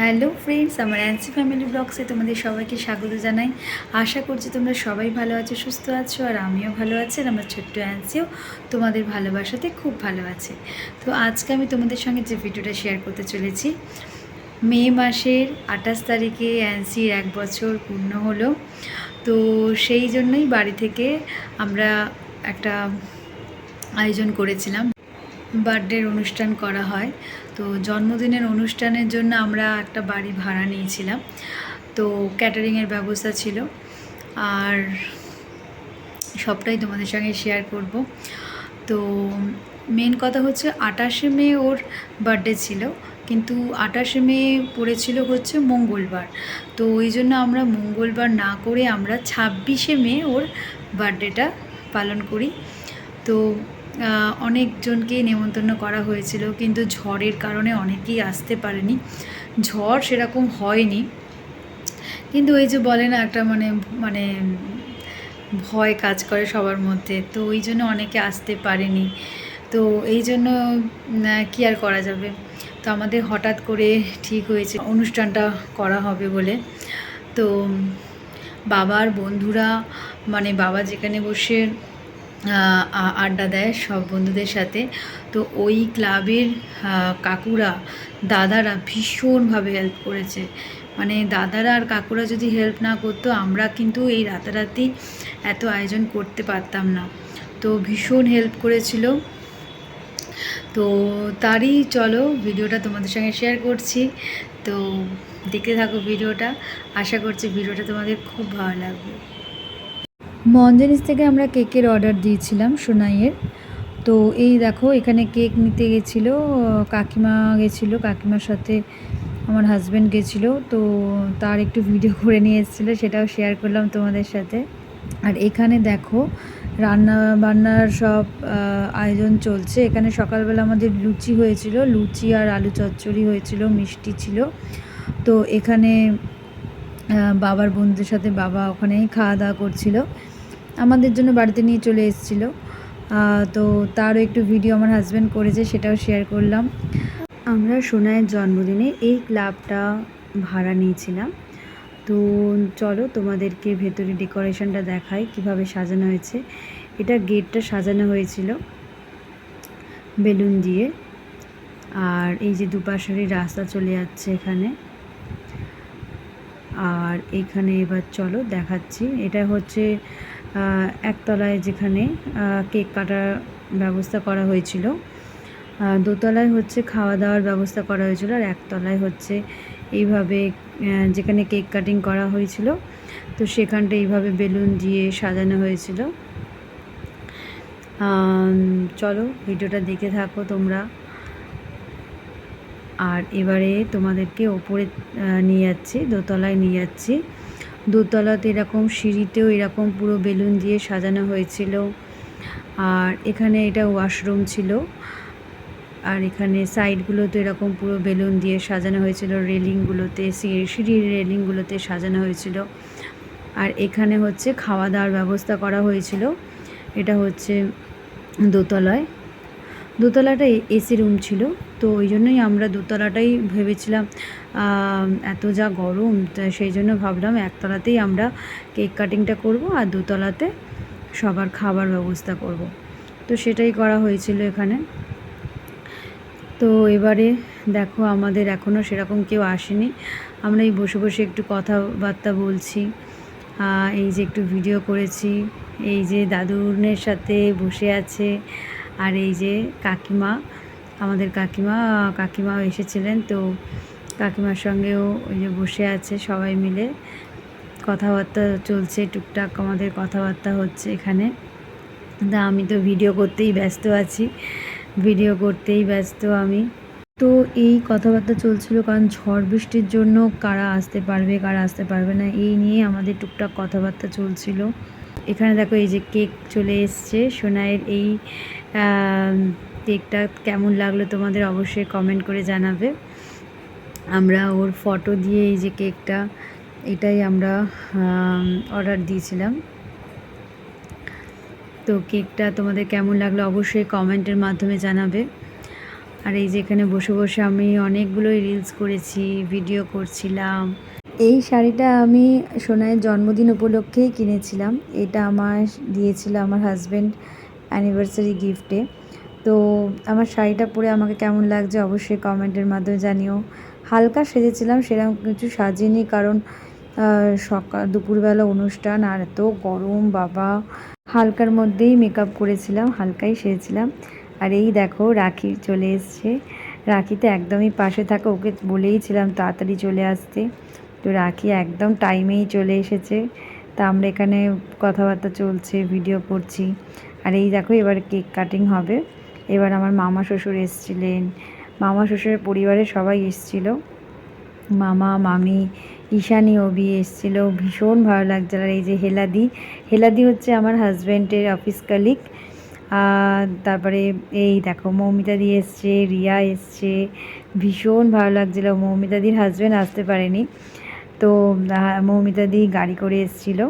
Hello friends, আমার অ্যান্সি family ব্লগসে তোমাদের সবাইকে স্বাগত জানাই। আশা করছি তোমরা সবাই ভালো আছো, সুস্থ আছো, আর আমিও ভালো আছি, আর আমার ছোট্ট অ্যান্সিও তোমাদের ভালোবাসাতে খুব ভালো আছে। তো আজকে আমি তোমাদের সঙ্গে যে ভিডিওটা শেয়ার করতে চলেছি, মে মাসের আঠাশ তারিখে অ্যান্সির এক বছর পূর্ণ হলো। তো সেই জন্যই বাড়ি থেকে আমরা একটা আয়োজন করেছিলাম। বার্থডের অনুষ্ঠান করা হয়। তো জন্মদিনের অনুষ্ঠানের জন্য আমরা একটা বাড়ি ভাড়া নিয়েছিলাম। তো ক্যাটারিংয়ের ব্যবস্থা ছিল। আর সবটাই তোমাদের সঙ্গে শেয়ার করব। তো মেন কথা হচ্ছে আটাশে মে ওর বার্থডে ছিল। কিন্তু আটাশে মে পড়েছিল হচ্ছে মঙ্গলবার। তো ওই জন্য আমরা মঙ্গলবার না করে আমরা ছাব্বিশে মে ওর বার্থডেটা পালন করি। তো অনেকজনকেই নেমন্তন্ন করা হয়েছিল, কিন্তু ঝড়ের কারণে অনেকেই আসতে পারেনি। ঝড় সেরকম হয়নি। কিন্তু ওই যে বলে না, একটা মানে মানে ভয় কাজ করে সবার মধ্যে। তো ওই জন্য অনেকে আসতে পারেনি। তো এই জন্য কি আর করা যাবে? তো আমাদের হঠাৎ করে ঠিক হয়েছে, অনুষ্ঠানটা করা হবে বলে। তো বাবার বন্ধুরা মানে বাবা যেখানে বসে আড্ডা দেয় সব বন্ধুদের সাথে। তো ওই ক্লাবের কাকুরা, দাদারা ভীষণভাবে হেল্প করেছে। মানে দাদারা আর কাকুরা যদি হেল্প না করতো, আমরা কিন্তু এই রাতারাতি এত আয়োজন করতে পারতাম না। তো ভীষণ হেল্প করেছিল। তো তারই চলো ভিডিওটা তোমাদের সঙ্গে শেয়ার করছি। তো দেখতে থাকো ভিডিওটা। আশা করছি ভিডিওটা তোমাদের খুব ভালো লাগবে। মঞ্জনিস থেকে আমরা কেকের অর্ডার দিয়েছিলাম সোনাইয়ের। তো এই দেখো, এখানে কেক নিতে গেছিল, কাকিমা গেছিল, কাকিমার সাথে আমার হাজব্যান্ড গেছিল। তো তার একটু ভিডিও করে নিয়ে এসেছিল, সেটাও শেয়ার করলাম তোমাদের সাথে। আর এখানে দেখো, রান্না বান্নার সব আয়োজন চলছে। এখানে সকালবেলা আমাদের লুচি হয়েছিল, লুচি আর আলু চচ্চড়ি হয়েছিল, মিষ্টি ছিল। তো এখানে বাবার বন্ধুদের সাথে বাবা ওখানেই খাওয়া দাওয়া করছিল। আমাদের জন্য বাড়িতে নিয়ে চলে এসেছিল। তো তারও একটু ভিডিও আমার হাজব্যান্ড করেছে, সেটাও শেয়ার করলাম। আমরা সোনায়ের জন্মদিনে এই ক্লাবটা ভাড়া নিয়েছিলাম। তো চলো তোমাদেরকে ভেতরে ডেকোরেশনটা দেখাই, কীভাবে সাজানো হয়েছে। এটা গেটটা সাজানো হয়েছিল বেলুন দিয়ে। আর এই যে দুপাশেরই রাস্তা চলে যাচ্ছে এখানে। আর এখানে এবার চলো দেখাচ্ছি। এটা হচ্ছে একতলায় যেখানে কেক কাটার ব্যবস্থা করা হয়েছিল। দোতলায় হচ্ছে খাওয়া দাওয়ার ব্যবস্থা করা হয়েছিল আর একতলায় হচ্ছে এইভাবে যেখানে কেক কাটিং করা হয়েছিল, তো সেখানটা এইভাবে বেলুন দিয়ে সাজানো হয়েছিল। চলো ভিডিওটা দেখে থাকো তোমরা। আর এবারে তোমাদেরকে ওপরে নিয়ে যাচ্ছি, দোতলায় নিয়ে যাচ্ছি। দোতলাতে এরকম সিঁড়িতেও এরকম পুরো বেলুন দিয়ে সাজানো হয়েছিল। আর এখানে এটা ওয়াশরুম ছিল। আর এখানে সাইডগুলোতে এরকম পুরো বেলুন দিয়ে সাজানো হয়েছিল। রেলিংগুলোতে, সিঁড়ি, সিঁড়ির রেলিংগুলোতে সাজানো হয়েছিল। আর এখানে হচ্ছে খাওয়া দাওয়ার ব্যবস্থা করা হয়েছিল। এটা হচ্ছে দোতলায়। দোতলাটা এসি রুম ছিল, তো ওই জন্যই আমরা দোতলাটাই ভেবেছিলাম এত যা গরম সেই জন্য ভাবলাম একতলাতেই আমরা কেক কাটিংটা করব আর দোতলাতে সবার খাবার ব্যবস্থা করব। তো সেটাই করা হয়েছিল এখানে। তো এবারে দেখো আমাদের এখনও সেরকম কেউ আসেনি। আমরা এই বসে বসে একটু কথাবার্তা বলছি এই যে একটু ভিডিও করেছি, এই যে দাদুনের সাথে বসে আছে আর এই যে কাকিমা, আমাদের কাকিমা, কাকিমাও এসেছিলেন, তো কাকিমার সঙ্গেও ওই যে বসে আছে সবাই মিলে। কথাবার্তা চলছে, টুকটাক আমাদের কথাবার্তা হচ্ছে এখানে। তা আমি তো ভিডিও করতেই ব্যস্ত আছি, ভিডিও করতেই ব্যস্ত আমি। তো এই কথাবার্তা চলছিল কারণ ঝড় বৃষ্টির জন্য কারা আসতে পারবে, কারা আসতে পারবে না, এই নিয়ে আমাদের টুকটাক কথাবার্তা চলছিল। এখানে দেখো এই যে কেক চলে এসছে, সোনাইয়ের এই কেকটা কেমন লাগল তোমাদের অবশ্যই কমেন্ট করে জানাবে। আমরা ওর ফটো দিয়ে এই যে কেকটা এটাই আমরা অর্ডার দিয়েছিলাম। তো কেকটা তোমাদের কেমন লাগল অবশ্যই কমেন্টের মাধ্যমে জানাবে। আর এই যে এখানে বসে বসে আমি অনেকগুলোই রিলস করেছি ভিডিও করছিলাম। এই শাড়িটা আমি সোনাইয়ের জন্মদিন উপলক্ষেই কিনেছিলাম। এটা আমার, দিয়েছিল আমার হাজব্যান্ড অ্যানিভার্সারি গিফটে তো আমার শাড়িটা পরে আমাকে কেমন লাগছে অবশ্যই কমেন্টের মাধ্যমে জানিও। হালকা সেজেছিলাম, সেরকম কিছু সাজিনি কারণ সকাল, দুপুরবেলা অনুষ্ঠান আর এত গরম, বাবা। হালকার মধ্যেই মেকআপ করেছিলাম, হালকাই সেজেছিলাম। আর এই দেখো, রাখি চলে এসছে। রাখিতে একদমই পাশে থাকা, ওকে বলেইছিলাম তাড়াতাড়ি চলে আসতে। তো রাখি একদম টাইমেই চলে এসেছে। তা আমরা এখানে কথাবার্তা চলছে ভিডিও করছি। আর এই দেখো এবার কেক কাটিং হবে। এবার আমার মামা শ্বশুর এসছিলেন। মামা শ্বশুরের পরিবারের সবাই এসছিল। মামা, মামি, ঈশানি অবি এসছিল। ভীষণ ভালো লাগছে। আর এই যে হেলাদি হেলাদি হচ্ছে আমার হাজব্যান্ডের অফিস কালিক তারপরে এই দেখো মৌমিতাদি এসছে, রিয়া এসছে। ভীষণ ভালো লাগছিল। মৌমিতাদির হাজব্যান্ড আসতে পারেনি। তো মৌমিতাদি গাড়ি করে এসছিল।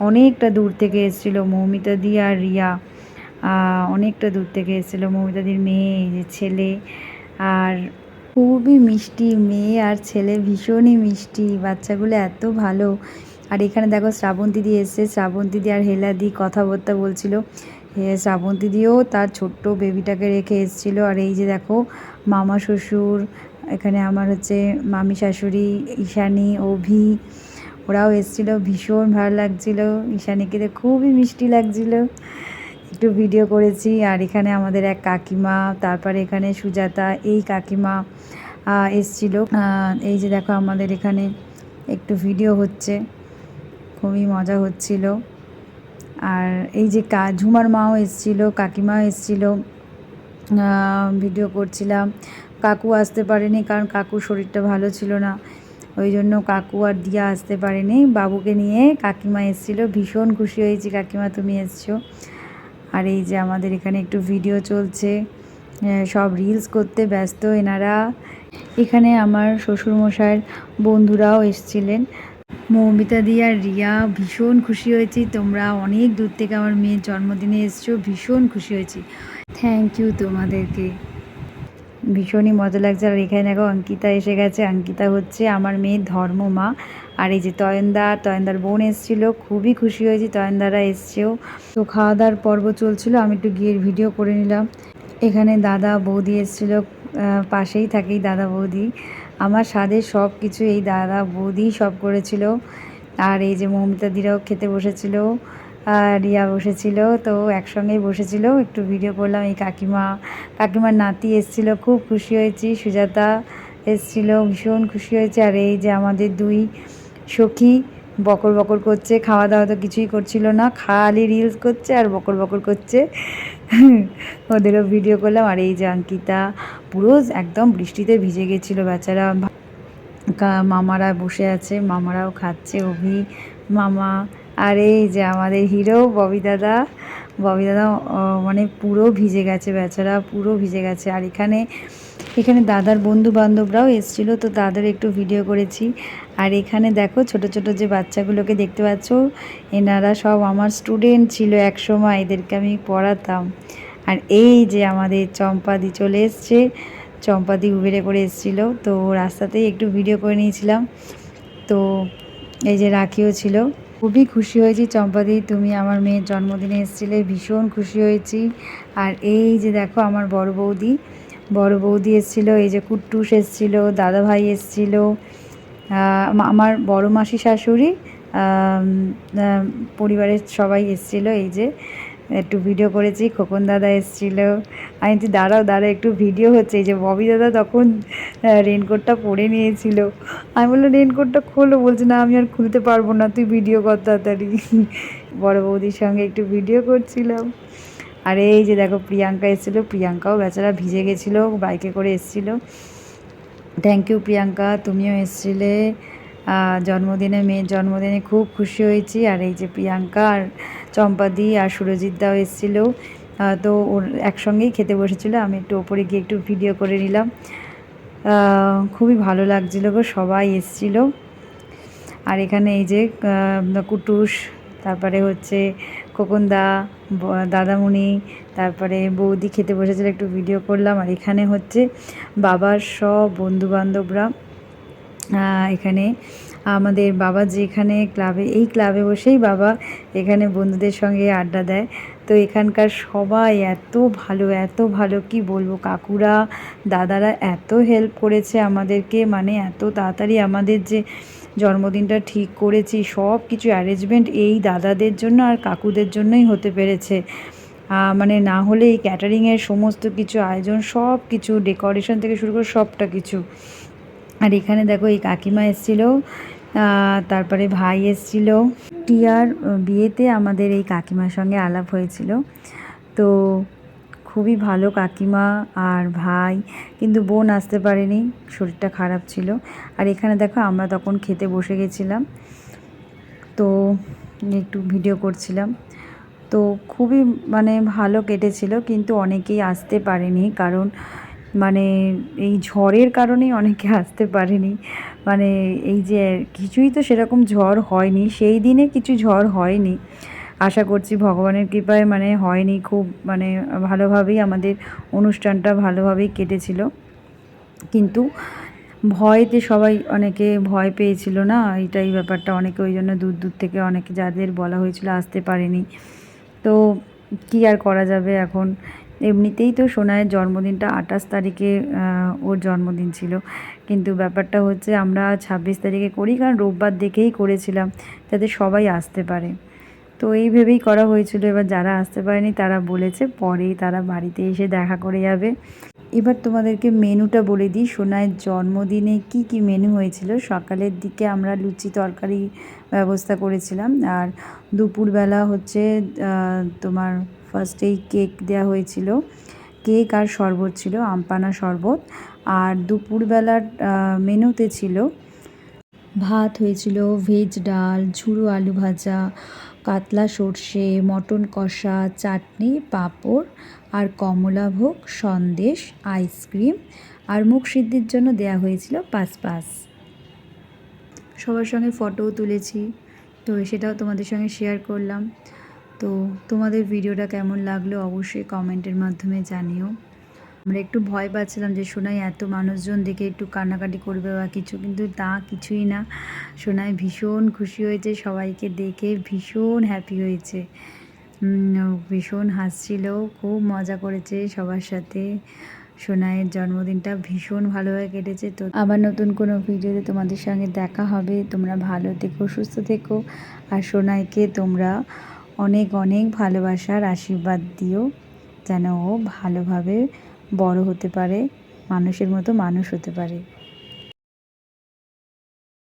অনেকটা দূর থেকে এসছিল মৌমিতাদি আর রিয়া। অনেকটা দূর থেকে এসেছিল মৌমিতাদির মেয়ে যে ছেলে। আর খুবই মিষ্টি মেয়ে আর ছেলে ভীষণই মিষ্টি বাচ্চাগুলো এত ভালো। আর এখানে দেখো শ্রাবন্তী দি এসছে শ্রাবন্তী দি আর হেলা দি কথাবার্তা বলছিল। এ, শ্রাবন্তী দিও তার ছোট্ট বেবিটাকে রেখে এসেছিল। আর এই যে দেখো মামা শ্বশুর এখানে আমার হচ্ছে মামি শাশুড়ি ঈশানি অভি ওরাও এসেছিল, ভীষণ ভালো লাগছিল। ঈশানীকে দেখে খুবই মিষ্টি লাগছিল। একটু ভিডিও করেছি। আর এখানে আমাদের এক কাকিমা, তারপরে এখানে সুজাতা, এই কাকিমা এসছিল। এই যে দেখো আমাদের এখানে একটু ভিডিও হচ্ছে। খুবই মজা হচ্ছিল। আর এই যে কা, ঝুমার মাও এসছিল, কাকিমাও এসছিল। ভিডিও করছিলাম। কাকু আসতে পারেনি কারণ কাকুর শরীরটা ভালো ছিল না। ওই জন্য কাকু আর দিয়া আসতে পারেনি। বাবুকে নিয়ে কাকিমা এসেছিল। ভীষণ খুশি হয়েছি কাকিমা, তুমি এসছো। আর এই যে আমাদের এখানে একটু ভিডিও চলছে। সব রিলস করতে ব্যস্ত এনারা। এখানে আমার শ্বশুরমশাইয়ের বন্ধুরাও এসছিলেন। মৌমিতা দি আর রিয়া, ভীষণ খুশি হয়েছি। তোমরা অনেক দূর থেকে আমার মেয়ের জন্মদিনে এসছো। ভীষণ খুশি হয়েছি। থ্যাংক ইউ তোমাদেরকে। ভীষণই মজা লাগছে। আর এখানে দেখো অঙ্কিতা এসে গেছে। অঙ্কিতা হচ্ছে আমার মেয়ের ধর্মমা আর এই যে তয়নদা, তয়নদার বোন এসেছিল। খুবই খুশি হয়েছি। তয়নদারা এসছেও। তো খাওয়া দাওয়ার পর্ব চলছিল। আমি একটু গিয়ে ভিডিও করে নিলাম। এখানে দাদা, বৌদি এসেছিল। পাশেই থাকেই দাদা, বৌদি। আমার স্বাদের সব কিছু এই দাদা, বৌদি সব করেছিল। আর এই যে মৌমিতাদিরাও খেতে বসেছিল। রিয়া বসেছিল, তো একসঙ্গেই বসেছিল, একটু ভিডিও করলাম। এই কাকিমা, কাকিমার নাতি এসেছিল, খুব খুশি হয়েছি। সুজাতা এসেছিল, ভীষণ খুশি হয়েছে। আর এই যে আমাদের দুই সখী বকর বকর করছে, খাওয়া দাওয়া তো কিছুই করছিল না, খালি রিলস করছে আর বকর বকর করছে। ওদেরও ভিডিও করলাম। আর এই যে অঙ্কিতা, পুরো একদম বৃষ্টিতে ভিজে গেছিল বেচারা। মামারা বসে আছে, মামারাও খাচ্ছে, অভি, মামা আর এই যে আমাদের হিরো ববি দাদা ববি দাদা মানে পুরো ভিজে গেছে, বেচারা পুরো ভিজে গেছে। আর এখানে এখানে দাদার বন্ধু বান্ধবরাও এসেছিল, তো তাদের একটু ভিডিও করেছি। আর এখানে দেখো ছোট ছোট যে বাচ্চাগুলোকে দেখতে পাচ্ছ, এনারা সব আমার স্টুডেন্ট ছিল এক সময়, এদেরকে আমি পড়াতাম। আর এই যে আমাদের চম্পাদি চলে এসছে, চম্পাদি উবেরে করে এসেছিল, তো রাস্তাতেই একটু ভিডিও করে নিয়েছিলাম। তো এই যে রাখিও ছিল। খুবই খুশি হয়েছি, চম্পাদি। তুমি আমার মেয়ের জন্মদিনে এসেছিলে, ভীষণ খুশি হয়েছি। আর এই যে দেখো আমার বড় বৌদি বড় বৌদি এসেছিল, এই যে কুট্টুস এসেছিল, দাদাভাই এসেছিল আমার বড় মাসি শাশুড়ি পরিবারের সবাই এসেছিল, এই যে একটু ভিডিও করেছি, খোকন দাদা এসেছিল। আমি তো দাঁড়াও দাঁড়া একটু ভিডিও হচ্ছে। এই যে ববি দাদা তখন রেনকোটটা পরে নিয়েছিল। আমি বললাম রেনকোটটা খোলো। বলছে, না, আমি আর খুলতে পারব না, তুই ভিডিও কর তাড়াতাড়ি। বড় বৌদির সঙ্গে একটু ভিডিও করছিলাম। আর এই যে দেখো, প্রিয়াঙ্কা এসেছিল। প্রিয়াঙ্কাও বেচারা ভিজে গেছিল বাইকে করে এসেছিল। থ্যাংক ইউ প্রিয়াঙ্কা, তুমিও এসেছিলে। জন্মদিনে মেয়ের জন্মদিনে খুব খুশি হয়েছি। আর এই যে প্রিয়াঙ্কা আর চম্পাদি আর সুরজিৎ দাও এসেছিল। তো ওর একসঙ্গেই খেতে বসেছিলো। আমি একটু ওপরে গিয়ে একটু ভিডিও করে নিলাম। খুবই ভালো লাগছিল গো, সবাই এসেছিল। আর এখানে এই যে কুটুস, তারপরে হচ্ছে খোকনদা দাদামণি, তারপরে বৌদি খেতে বসেছিল, একটু ভিডিও করলাম। আর এখানে হচ্ছে বাবার সব বন্ধুবান্ধবরা এখানে আমাদের বাবা যেখানে ক্লাবে, এই ক্লাবে বসেই বাবা এখানে বন্ধুদের সঙ্গে আড্ডা দেয়। তো এখানকার সবাই এত ভালো এত ভালো, কি বলব? কাকুরা, দাদারা এত হেল্প করেছে আমাদেরকে মানে এত তাড়াতাড়ি আমাদের যে জন্মদিনটা ঠিক করেছি সব কিছু অ্যারেঞ্জমেন্ট এই দাদাদের জন্য আর কাকুদের জন্যই হতে পেরেছে। মানে না হলে এই ক্যাটারিংয়ের সমস্ত কিছু আয়োজন সব কিছু ডেকোরেশন থেকে শুরু করে সবটা কিছু। আর এখানে দেখো এই কাকিমা এসেছিল তারপরে ভাই এসেছিল। টিয়ার বিয়েতে আমাদের এই কাকিমার সঙ্গে আলাপ হয়েছিল। তো খুবই ভালো কাকিমা আর ভাই, কিন্তু বোন আসতে পারেনি, শরীরটা খারাপ ছিল। আর এখানে দেখো আমরা তখন খেতে বসে গেছিলাম। তো একটু ভিডিও করছিলাম। তো খুবই মানে ভালো কেটেছিল, কিন্তু অনেকেই আসতে পারেনি কারণ মানে এই ঝড়ের কারণেই অনেকে আসতে পারেনি। মানে এই যে কিছুই তো সেরকম ঝড় হয়নি, সেই দিনে কিছু ঝড় হয়নি। আশা করছি ভগবানের কৃপায় মানে হয়নি খুব মানে ভালোভাবেই আমাদের অনুষ্ঠানটা ভালোভাবেই কেটেছিল। কিন্তু ভয়তে সবাই অনেকে ভয় পেয়েছিল না, এটাই ব্যাপারটা। অনেকে ওই জন্য দূর দূর থেকে অনেকে যাদের বলা হয়েছিল আসতে পারেনি। তো কী আর করা যাবে এখন? এমনিতেই তো সোনায়ের জন্মদিনটা আঠাশ তারিখে ওর জন্মদিন ছিল। কিন্তু ব্যাপারটা হচ্ছে আমরা ছাব্বিশ তারিখে করি, কারণ রোববার দেখেই করেছিলাম যাতে সবাই আসতে পারে। তো এই ভেবেই করা হয়েছিল। এবার যারা আসতে পারেনি তারা বলেছে পরেই তারা বাড়িতে এসে দেখা করে যাবে। এবার তোমাদেরকে মেনুটা বলে দিই। সোনায়ের জন্মদিনে কি কি মেনু হয়েছিল? সকালের দিকে আমরা লুচি তরকারি ব্যবস্থা করেছিলাম। আর দুপুরবেলা হচ্ছে তোমার ফার্স্টেই কেক দেওয়া হয়েছিল। কেক আর শরবত ছিল, আমপানা শরবত। আর দুপুরবেলার মেনুতে ছিল ভাত হয়েছিল ভেজ ডাল, ঝুড়ো আলু ভাজা, কাতলা সর্ষে, মটন কষা, চাটনি, পাঁপড় আর কমলাভোগ সন্দেশ, আইসক্রিম আর মুখ সিদ্ধির জন্য দেয়া হয়েছিল পাঁচ পাঁচ। সবার সঙ্গে ফটোও তুলেছি, তো সেটাও তোমাদের সঙ্গে শেয়ার করলাম। তো তোমাদের ভিডিওটা কেমন লাগল অবশ্যই কমেন্টের মাধ্যমে জানিও। আমরা একটু ভয় পাচ্ছিলাম যে সোনাই এত মানুষজন দেখে একটু কান্নাকাটি করবে বা কিছু, কিন্তু তা কিছুই না। সোনাই ভীষণ খুশি হয়েছে, সবাইকে দেখে ভীষণ হ্যাপি হয়েছে। ভীষণ হাসছিল, খুব মজা করেছে সবার সাথে। সোনাইয়ের জন্মদিনটা ভীষণ ভালোভাবে কেটেছে। তো আবার নতুন কোনো ভিডিওতে তোমাদের সঙ্গে দেখা হবে। তোমরা ভালো থেকো, সুস্থ থেকো। আর সোনাইকে তোমরা অনেক অনেক ভালোবাসার আশীর্বাদ দিও, যেন ও ভালোভাবে বড় হতে পারে, মানুষের মতো মানুষ হতে পারে।